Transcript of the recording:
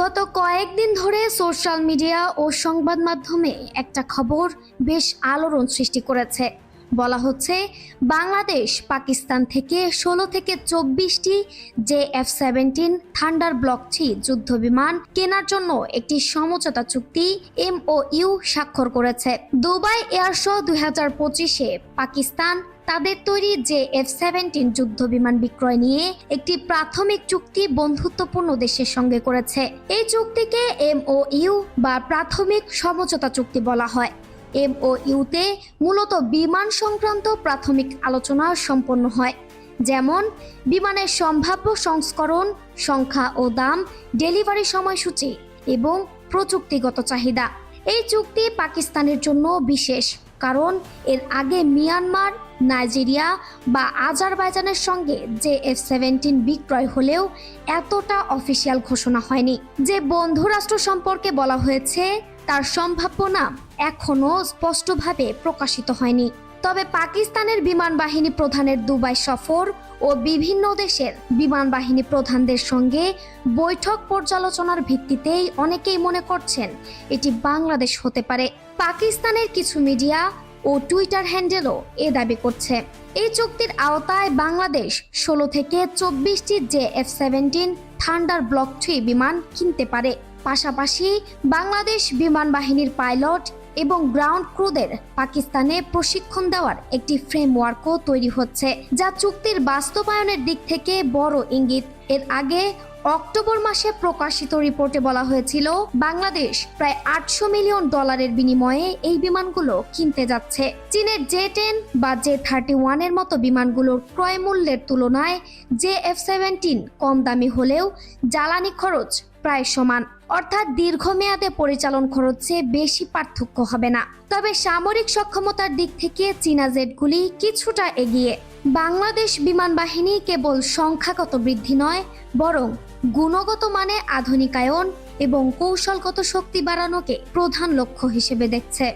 গত কয়েকদিন ধরে সোশ্যাল মিডিয়া ও সংবাদ মাধ্যমে একটা খবর বেশ আলোড়ন সৃষ্টি করেছে। বলা হচ্ছে বাংলাদেশ পাকিস্তান থেকে ষোলো থেকে চব্বিশটি J F seventeen thunder block three যুদ্ধ বিমান কেনার জন্য একটি সমঝোতা চুক্তি এম ও ইউ স্বাক্ষর করেছে। দুবাই এয়ার শো দুই হাজার পঁচিশে পাকিস্তান তাদের তৈরি যে এফ সেভেন্টিন যুদ্ধ বিমান বিক্রয় নিয়ে একটি প্রাথমিক চুক্তি বন্ধুত্বপূর্ণ দেশের সঙ্গে করেছে। এই চুক্তিকে এম ও ইউ বা প্রাথমিক সমঝোতা চুক্তি বলা হয়। এম ও ইউতে মূলত বিমান সংক্রান্ত প্রাথমিক আলোচনা সম্পন্ন হয়, যেমন বিমানের সম্ভাব্য সংস্করণ, সংখ্যা ও দাম, ডেলিভারি সময়সূচি এবং প্রযুক্তিগত চাহিদা। এই চুক্তি পাকিস্তানের জন্য বিশেষ, কারণ এর আগে মিয়ানমার, নাইজেরিয়া বা আজারবাইজানের সঙ্গে যে এফ সেভেন্টিন বিক্রয় হলেও এতটা অফিসিয়াল ঘোষণা হয়নি। যে বন্ধুরাষ্ট্র সম্পর্কে বলা হয়েছে তার সম্ভাব্য নাম এখনও স্পষ্টভাবে প্রকাশিত হয়নি। তবে পাকিস্তানের বিমান বাহিনী প্রধানের দুবাই সফর ও বিভিন্ন দেশের বিমান বাহিনী প্রধানদের সঙ্গে বৈঠক পর্যালোচনার ভিত্তিতেই অনেকেই মনে করছেন এটি বাংলাদেশ হতে পারে। পাকিস্তানের কিছু মিডিয়া ও টুইটার হ্যান্ডেলও এ দাবি করছে। এই চুক্তির আওতায় বাংলাদেশ ষোলো থেকে চব্বিশটি J F seventeen thunder block three বিমান কিনতে পারে। পাশাপাশি বাংলাদেশ বিমান বাহিনীর পাইলট এবং গ্রাউন্ড ক্রুদের পাকিস্তানে প্রশিক্ষণ দেওয়ার একটি ফ্রেমওয়ার্কও তৈরি হচ্ছে, যা চুক্তির বাস্তবায়নের দিক থেকে বড় ইঙ্গিত। এর আগে অক্টোবর মাসে প্রকাশিত রিপোর্টে বলা হয়েছিল, বাংলাদেশ প্রায় আটশো মিলিয়ন ডলারের বিনিময়ে এই বিমানগুলো কিনতে যাচ্ছে। চীনের জে টেন বা জে থার্টি ওয়ানের মতো বিমানগুলোর ক্রয় মূল্যের তুলনায় জে এফ সেভেন্টিন কম দামি হলেও জ্বালানি খরচ প্রায় সমান। অর্থাৎ দীর্ঘমেয়াদে পরিচালন খরচে বেশি পার্থক্য হবে না। তবে সামরিক সক্ষমতার দিক থেকে চীনা জেটগুলি কিছুটা এগিয়ে। বাংলাদেশ বিমান বাহিনী কেবল সংখ্যাগত বৃদ্ধি নয়, বরং গুণগত মানে আধুনিকায়ন এবং কৌশলগত শক্তি বাড়ানোকে প্রধান লক্ষ্য হিসেবে দেখছে।